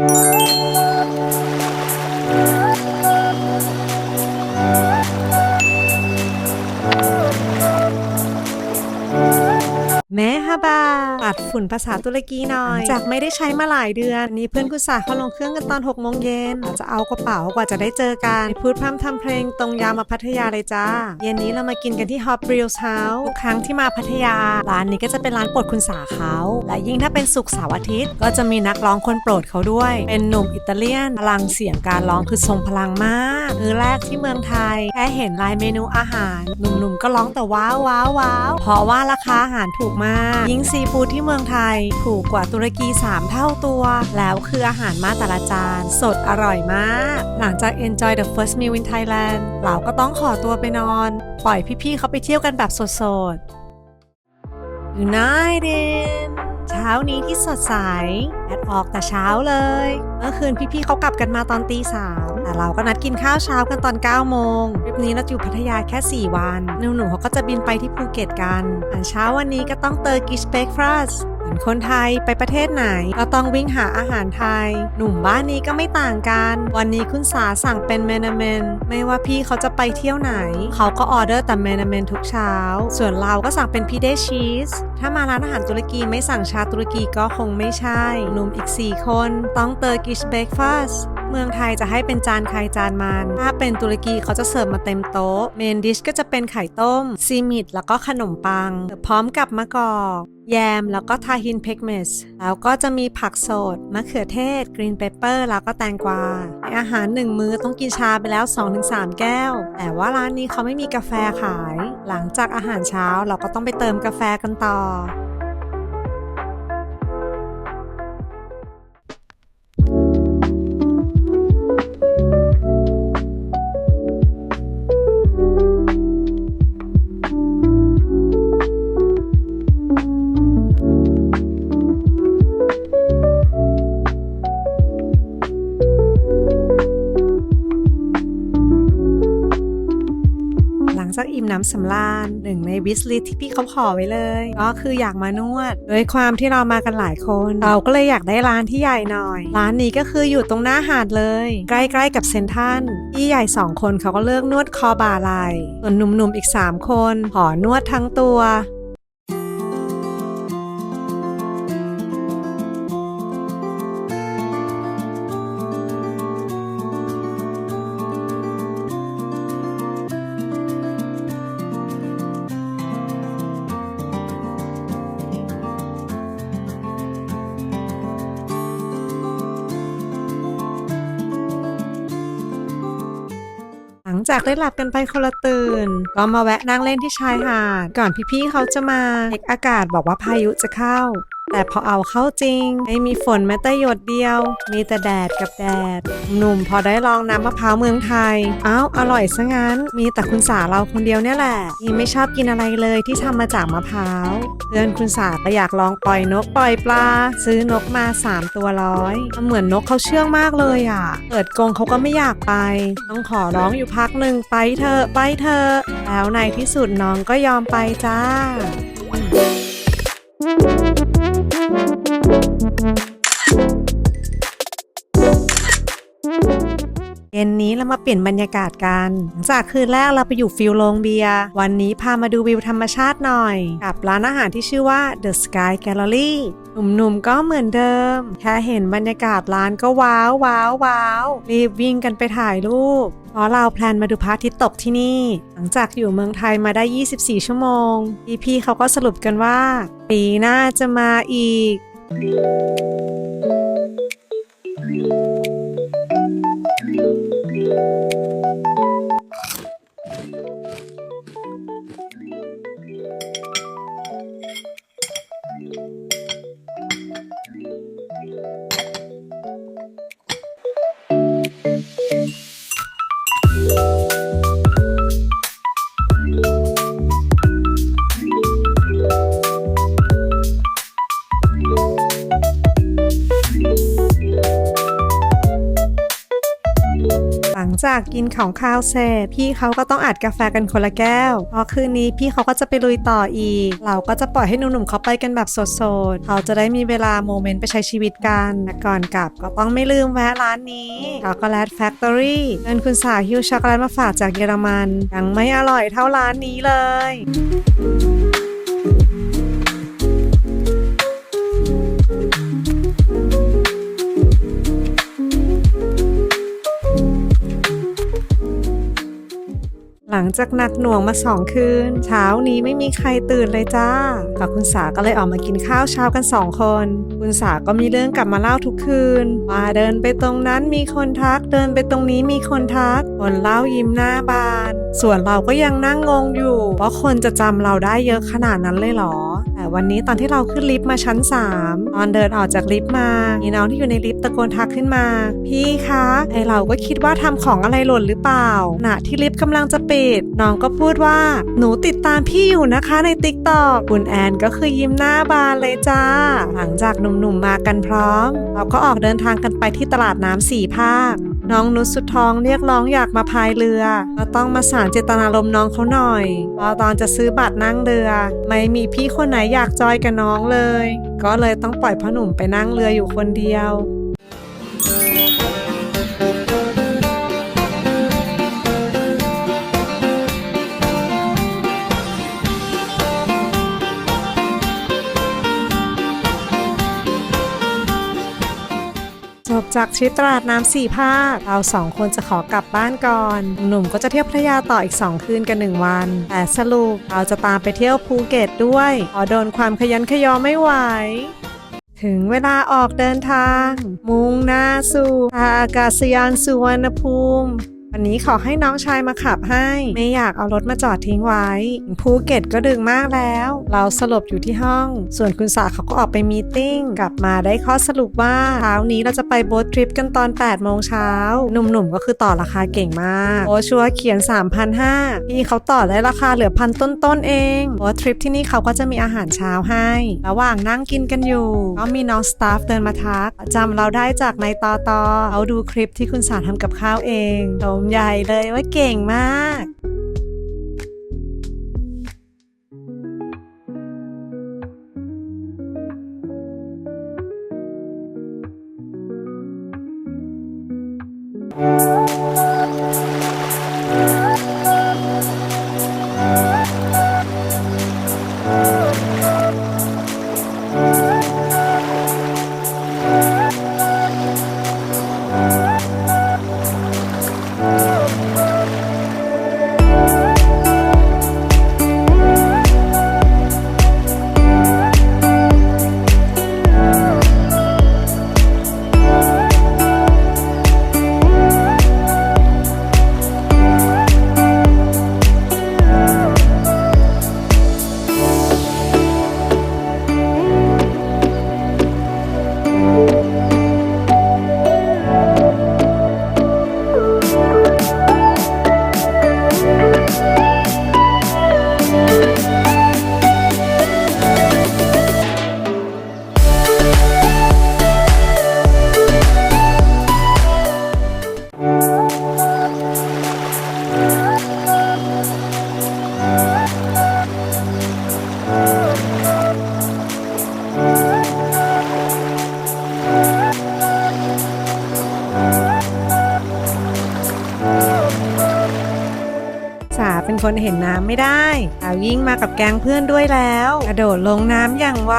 แฝุ่นภาษาตุรกีหน่อย จากไม่ได้ใช้มาหลายเดือน นี่เพื่อนกุศาเขาลงเครื่องกันตอน6โมงเย็นอาจจะเอากระเป๋ากว่าจะได้เจอกัน พูดพร่ำทำเพลงตรงยาวมาพัทยาเลยจ้า เย็นนี้เรามากินกันที่ Hot Reels House ทุกครั้งที่มาพัทยา ร้านนี้ก็จะเป็นร้านโปรดคุณสาเขา และยิ่งถ้าเป็นศุกร์เสาร์อาทิตย์ ก็จะมีนักร้องคนโปรดเขาด้วย เป็นหนุ่มอิตาเลียนพลังเสียงการร้องคือทรงพลังมากมือแรกที่เมืองไทยแค่เห็นลายเมนูอาหาร หนุ่มๆก็ร้องแต่ว้าวว้าวว้าวเพราะว่าราคาอาหารถูกมากยิ่งซีฟู้ดที่เมืองไทย ถูกกว่าตุรกี 3 เท่าตัว แล้วคืออาหารมาแต่ละจาน สดอร่อยมาก หลังจาก enjoy the first meal in Thailand เราก็ต้องขอตัวไปนอน ปล่อยพี่ๆเขาไปเที่ยวกันแบบสดๆ United เช้านี้ที่สดใสแอดออกแต่เช้าเลย เมื่อคืนพี่ๆเขากลับกันมาตอนตีสามแต่เราก็นัดกินข้าวเช้ากันตอน9โมงทริปนี้เราอยู่พัทยาแค่ 4 วันหนุ่มๆเขาก็จะบินไปที่ภูเก็ตกันอาหารเช้าวันนี้ก็ต้องเตอร์กิชเบรกฟาส มือนคนไทยไปประเทศไหน ก็ต้องวิ่งหาอาหารไทย หนุ่มบ้านนี้ก็ไม่ต่างกัน วันนี้คุณสาสั่งเป็นเมนาเมน ไม่ว่าพี่เขาจะไปเที่ยวไหน เขาก็ออเดอร์แต่เมนาเมนทุกเช้า ส่วนเราก็สั่งเป็นพีเดชีส ถ้ามาร้านอาหารตุรกีไม่สั่งชาตุรกีก็คงไม่ใช่ หนุ่มอีก 4 คน ต้องเตอร์กิชเบรกฟาส เมืองไทยจะให้เป็นจานใครจานมัน ถ้าเป็นตุรกีเขาจะเสิร์ฟมาเต็มโต๊ะ เมนดิชก็จะเป็นไข่ต้ม ซีมิดแล้วก็ขนมปัง พร้อมกับมะกอกแยม แล้วก็ทาฮินเพกเมส แล้วก็จะมีผักสด มะเขือเทศ กรีนเปเปอร์ แล้วก็แตงกวา อาหารหนึ่งมื้อต้องกินชาไปแล้ว 2-3 แก้ว แต่ว่าร้านนี้เขาไม่มีกาแฟขาย หลังจากอาหารเช้าเราก็ต้องไปเติมกาแฟกันต่อำสำราญหนึ่งในวิสลิที่พี่เขาขอไว้เลย ก็คืออยากมานวด โดยความที่เรามากันหลายคน เราก็เลยอยากได้ร้านที่ใหญ่หน่อย ร้านนี้ก็คืออยู่ตรงหน้าหาดเลย ใกล้ๆกับเซนทันพี่ใหญ่สองคนเขาก็เลือกนวดคอบ่าไหล่ส่วนหนุ่มๆอีก 3 คนขอนวดทั้งตัว จากได้หลับกันไปคนละตื่น ก็มาแวะนั่งเล่นที่ชายหาดก่อนพี่ๆเขาจะมาเอกอากาศบอกว่าพายุจะเข้า แต่พอเอาเข้าจริง ไม่มีฝนแม้แต่หยดเดียว มีแต่แดดกับแดด หนุ่มพอได้ลองน้ำมะพร้าวเมืองไทย อ้าวอร่อยซะงั้น มีแต่คุณสาเราคนเดียวเนี่ยแหละที่ไม่ชอบกินอะไรเลยที่ทำมาจากมะพร้าว เพื่อนคุณสาก็อยากลองปล่อยนกปล่อยปลา ซื้อนกมา 3 ตัวร้อย เหมือนนกเขาเชื่องมากเลยอะ เปิดกรงเขาก็ไม่อยากไป ต้องขอร้องอยู่พักหนึ่งไปเถอะไปเถอะแล้วในที่สุดน้องก็ยอมไปจ้า เย็นนี้เรามาเปลี่ยนบรรยากาศกัน จากคืนแรกเราไปอยู่ฟิลโรงเบียร์ วันนี้พามาดูวิวธรรมชาติหน่อย กับร้านอาหารที่ชื่อว่า The Sky Gallery หนุ่มๆก็เหมือนเดิม แค่เห็นบรรยากาศร้านก็ว้าวว้าวว้าวรีบวิ่งกันไปถ่ายรูปเพราะเราแพลนมาดูพระอาทิตย์ตกที่นี่ หลังจากอยู่เมืองไทยมาได้ 24 ชั่วโมงพี่ๆเขาก็สรุปกันว่า ปีหน้าจะมาอีก เจากกินของข้าวเสร็จพี่เขาก็ต้องอัดกาแฟกันคนละแก้วพราะคืนนี้พี่เขาก็จะไปลุยต่ออีก เราก็จะปล่อยให้หนุ่มๆเขาไปกันแบบสดๆเขาจะได้มีเวลาโมเมนต์ไปใช้ชีวิตกันแต่ก่อนกลับก็ต้องไม่ลืมแวะร้านนี้ช็อกโกแลตแฟคทอรี่เงินคุณสาวฮิวช็อกโกแลตมาฝากจากเยอรมันยังไม่อร่อยเท่าร้านนี้เลย จากหนักหน่วงมาสองคืน เช้านี้ไม่มีใครตื่นเลยจ้ากับคุณสาก็เลยออกมากินข้าวเช้ากันสองคน คุณสาก็มีเรื่องกลับมาเล่าทุกคืน ว่าเดินไปตรงนั้นมีคนทัก เดินไปตรงนี้มีคนทัก คนเล่ายิ้มหน้าบาน ส่วนเราก็ยังนั่งงงอยู่ว่าคนจะจำเราได้เยอะขนาดนั้นเลยเหรอ วันนี้ตอนที่เราขึ้นลิฟต์มาชั้น 3 ตอนเดินออกจากลิฟต์มา มีน้องที่อยู่ในลิฟต์ตะโกนทักขึ้นมา พี่คะไอเราก็คิดว่าทำของอะไรหล่นหรือเปล่าขณะที่ลิฟต์กำลังจะปิดน้องก็พูดว่า หนูติดตามพี่อยู่นะคะในติ๊กต็อกคุณแอนก็คือยิ้มหน้าบานเลยจ้า หลังจากหนุ่มๆมากันพร้อม เราก็ออกเดินทางกันไปที่ตลาดน้ำสี่ภาค น้องนุชสุดท้องเรียกร้องอยากมาพายเรือเราต้องมาสารเจตนารมณ์น้องเขาหน่อยพอตอนจะซื้อบัตรนั่งเรือ ไม่มีพี่คนไหนอยากจอยกับน้องเลย ก็เลยต้องปล่อยพ่อหนุ่มไปนั่งเรืออยู่คนเดียว จากทริปตลาดน้ำสี่ภาค เราสองคนจะขอกลับบ้านก่อน หนุ่มก็จะเที่ยวพัทยาต่ออีก 2 คืนกัน 1 วัน แต่สรุปเราจะตามไปเที่ยวภูเก็ตด้วยขอโดนความขยันขยอไม่ไหวถึงเวลาออกเดินทาง มุ่งหน้าสู่ท่าอากาศยานสุวรรณภูมิ วันนี้ขอให้น้องชายมาขับให้ ไม่อยากเอารถมาจอดทิ้งไว้ภูเก็ตก็ดึกมากแล้ว เราสลบอยู่ที่ห้อง ส่วนคุณสาเขาก็ออกไปมีติ้ง กลับมาได้ข้อสรุปว่าเช้านี้เราจะไปโบ๊ททริปกันตอน 8 โมงเช้า หนุ่มๆก็คือต่อราคาเก่งมากโอชัวเขียน 3,500พี่เขาต่อได้ราคาเหลือพันต้นๆเองโบ๊ททริปที่นี่เขาก็จะมีอาหารเช้าให้ ระหว่างนั่งกินกันอยู่ก็มีน้องสตาฟเดินมาทักจำเราได้จากในตอตอเขาดูคลิปที่คุณสาทำกับข้าวเองชมใหญ่เลยว่าเก่งมาก คนเห็นน้ำไม่ได้เอายิ่งมากับแก๊งเพื่อนด้วยแล้ว กระโดดลงน้ำอย่างไว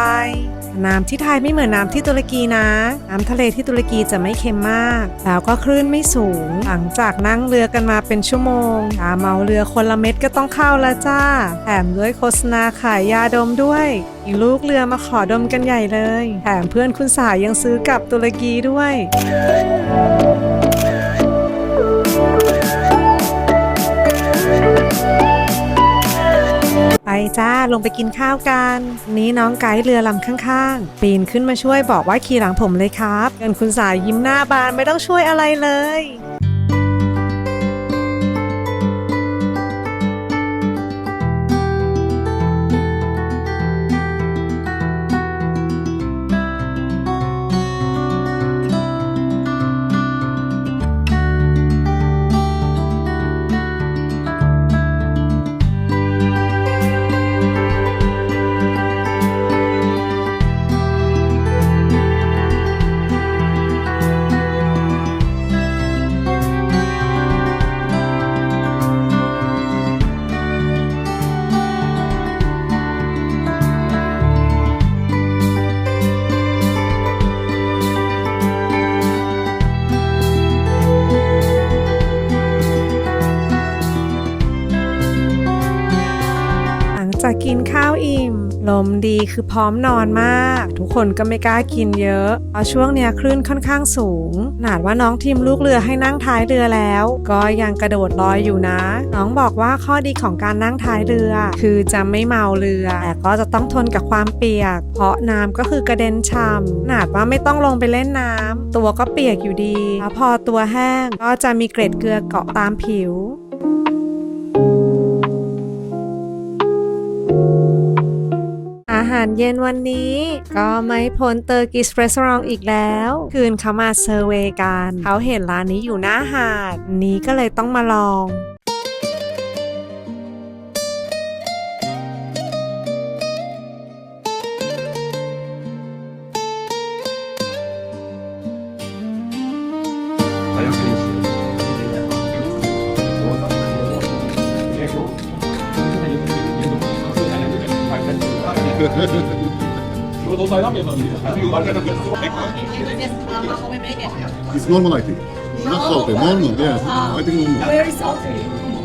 น้ำที่ไทยไม่เหมือนน้ำที่ตุรกีนะ น้ำทะเลที่ตุรกีจะไม่เค็มมาก แล้วก็คลื่นไม่สูง หลังจากนั่งเรือกันมาเป็นชั่วโมงยาเมาเรือคนละเม็ดก็ต้องเข้าล้วจ้า แถมด้วยโฆษณาขายยาดมด้วยมีลูกเรือมาขอดมกันใหญ่เลย แถมเพื่อนคุณสายยังซื้อกลับตุรกีด้วย จ้าลงไปกินข้าวกัน นี้น้องไกด์เรือลำข้างๆ ปีนขึ้นมาช่วยบอกว่าขี่หลังผมเลยครับเงินคุณสายยิ้มหน้าบานไม่ต้องช่วยอะไรเลย ข้าวอิ่ม ลมดีคือพร้อมนอนมาก ทุกคนก็ไม่กล้ากินเยอะเพราะช่วงเนี้ยคลื่นค่อนข้างสูงขนาดว่าน้องทีมลูกเรือให้นั่งท้ายเรือแล้ว ก็ยังกระโดดลอยอยู่นะ น้องบอกว่าข้อดีของการนั่งท้ายเรือ คือจะไม่เมาเรือ แต่ก็จะต้องทนกับความเปียก เพราะน้ำก็คือกระเด็นช่ำขนาดว่าไม่ต้องลงไปเล่นน้ำตัวก็เปียกอยู่ดีแล้วพอตัวแห้งก็จะมีเกล็ดเกลือเกาะตามผิว หารเย็นวันนี้ ก็ไม่พ้นเตอร์กิสเรสอร์อีกแล้ว คืนเขามาเซอร์เวกัน เขาเห็นร้านนี้อยู่หน้าหาด นี้ก็เลยต้องมาลอง It's normal, I think. Not salty, normal, yes. I think normal.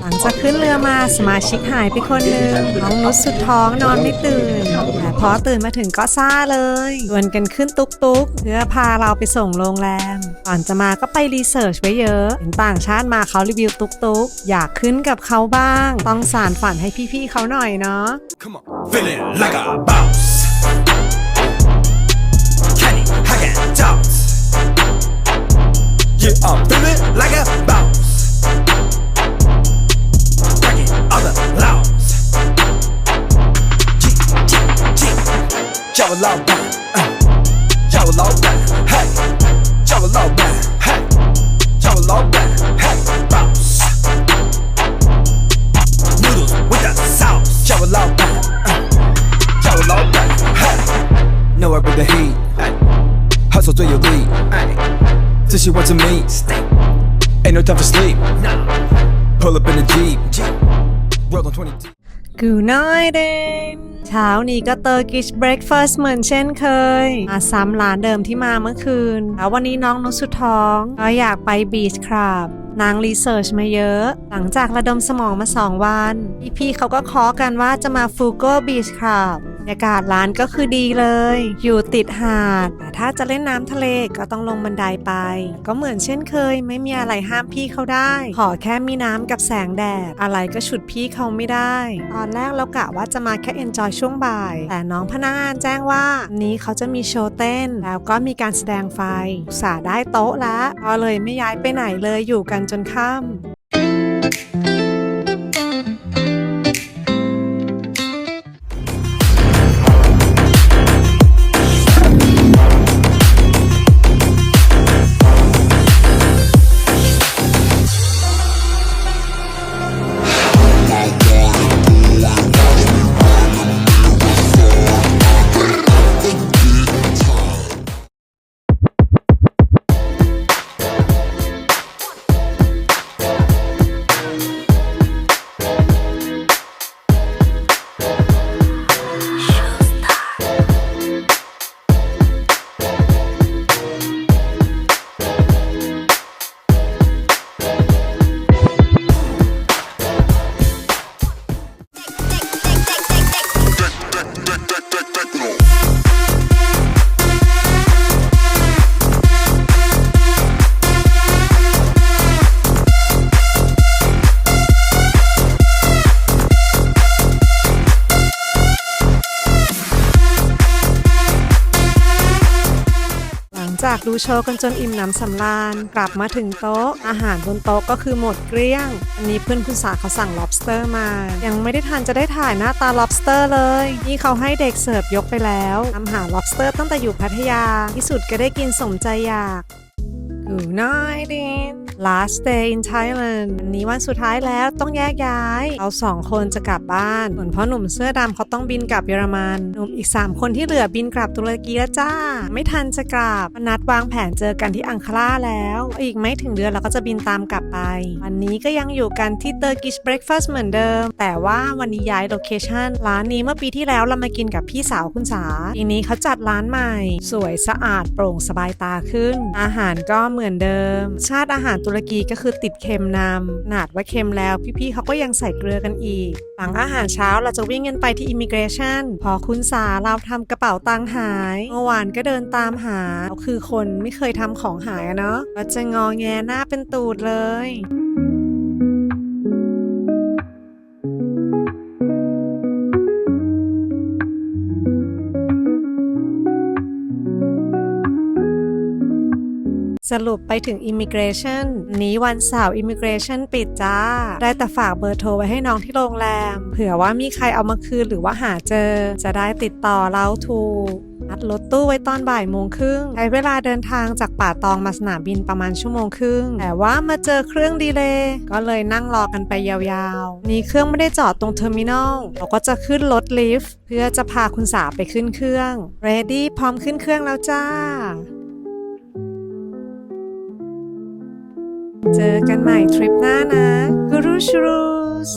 หลังจากขึ้นเรือมาสมาชิกหายไปคนหนึ่งน้องนุชสุดท้องนอนไม่ตื่น แต่พอตื่นมาถึงก็ซ่าเลยชวนกันขึ้นตุกตุกๆเพื่อพาเราไปส่งโรงแรม ก่อนจะมาก็ไปรีเสิร์ชไว้เยอะเห็นต่างชาติมาเขารีวิวตุกตุกๆอยากขึ้นกับเขาบ้าง ต้องสารฝันให้พี่ๆเขาหน่อยเนาะ Come on. Feeling like a boss. Kenny Hagen Tops. Yeah, I'm feeling like a boss. Breaking all the laws. G, G, G. Java law down. Uh. Java law down. Hey. 叫我老板，嘿，叫我老板，嘿，boss。Noodles with the sauce，叫我老板，叫我老板，嘿。Know I the heat，哈手最有力，自信 what's no time for sleep，Pull up in the jeep，Roll on twenty。Good night. เช้านี้ก็เตอร์กิชเบรคฟาสต์เหมือนเช่นเคย มาซ้ำร้านเดิมที่มาเมื่อคืนแล้ววันนี้น้องนุชสุดท้องก็อยากไปบีชครับนางรีเสิร์ชมาเยอะ หลังจากระดมสมองมา 2 วัน พี่ๆเขาก็คอกันว่าจะมาฟูโกบีชครับ ยากาศร้านก็คือดีเลย อยู่ติดหาดแต่ถ้าจะเล่นน้ำทะเลก็ต้องลงบันไดไป ก็เหมือนเช่นเคย ไม่มีอะไรห้ามพี่เขาได้ ขอแค่มีน้ำกับแสงแดด อะไรก็ฉุดพี่เขาไม่ได้ ตอนแรกเรากะว่าจะมาแค่เอนจอยช่วงบ่าย แต่น้องพนักงานแจ้งว่า นี้เขาจะมีโชว์เต้น แล้วก็มีการแสดงไฟสาได้โต๊ะแล้วก็เลยไม่ย้ายไปไหนเลยอยู่กันจนค่ำ จากดูโชว์กันจนอิ่มหนำสำราญ กลับมาถึงโต๊ะ อาหารบนโต๊ะก็คือหมดเกลี้ยง อันนี้เพื่อนคุณสาเขาสั่ง lobster มา ยังไม่ได้ทันจะได้ถ่ายหน้าตา lobster เลย นี่เขาให้เด็กเสิร์ฟยกไปแล้วทำหา lobster ตั้งแต่อยู่พัทยาที่สุดก็ได้กินสมใจอยาก Good night in last day in Thailand วันนี้วันสุดท้ายแล้วต้องแยกย้าย เราสองคนจะกลับบ้านส่วนพ่อหนุ่มเสื้อดำเขาต้องบินกลับเยอรมันหนุ่มอีก 3 คนที่เหลือบินกลับตุรกีแล้วจ้า ไม่ทันจะกลับนัดวางแผนเจอกันที่อังคาราแล้ว อีกไม่ถึงเดือนเราก็จะบินตามกลับไป วันนี้ก็ยังอยู่กันที่ Turkish Breakfast เหมือนเดิม แต่ว่าวันนี้ย้ายโลเคชั่นร้านนี้เมื่อปีที่แล้วเรามากินกับพี่สาวคุณสาทีนี้เขาจัดร้านใหม่ สวยสะอาดโปร่งสบายตาขึ้น อาหารก็เหมือนเดิม ชาติอาหารตุรกีก็คือติดเค็มนำหนาดว่าเค็มแล้ว พี่ๆเขาก็ยังใส่เกลือกันอีก หลังอาหารเช้าเราจะวิ่งกันไปที่อิมิเกรชันพอคุณสาเราทำกระเป๋าตังหายเมื่อวานก็เดินตามหาเราคือคนไม่เคยทำของหายเนาะก็จะงอแงหน้าเป็นตูดเลย สรุปไปถึง Immigration นี้วันเสาร์ Immigration ปิดจ้า ได้แต่ฝากเบอร์โทรไว้ให้น้องที่โรงแรม เผื่อว่ามีใครเอามาคืนหรือว่าหาเจอ จะได้ติดต่อเราถูกนัดรถตู้ไว้ตอนบ่ายโมงครึ่ง ใช้เวลาเดินทางจากป่าตองมาสนามบินประมาณชั่วโมงครึ่ง แต่ว่ามาเจอเครื่องดีเลย์ก็เลยนั่งรอกันไปยาวๆ นี่เครื่องไม่ได้จอดตรงเทอร์มินอล เราก็จะขึ้นรถลิฟต์เพื่อจะพาคุณสาไปขึ้นเครื่อง ready พร้อมขึ้นเครื่องแล้วจ้า เจอกันใหม่ทริปหน้านะกรูชรูส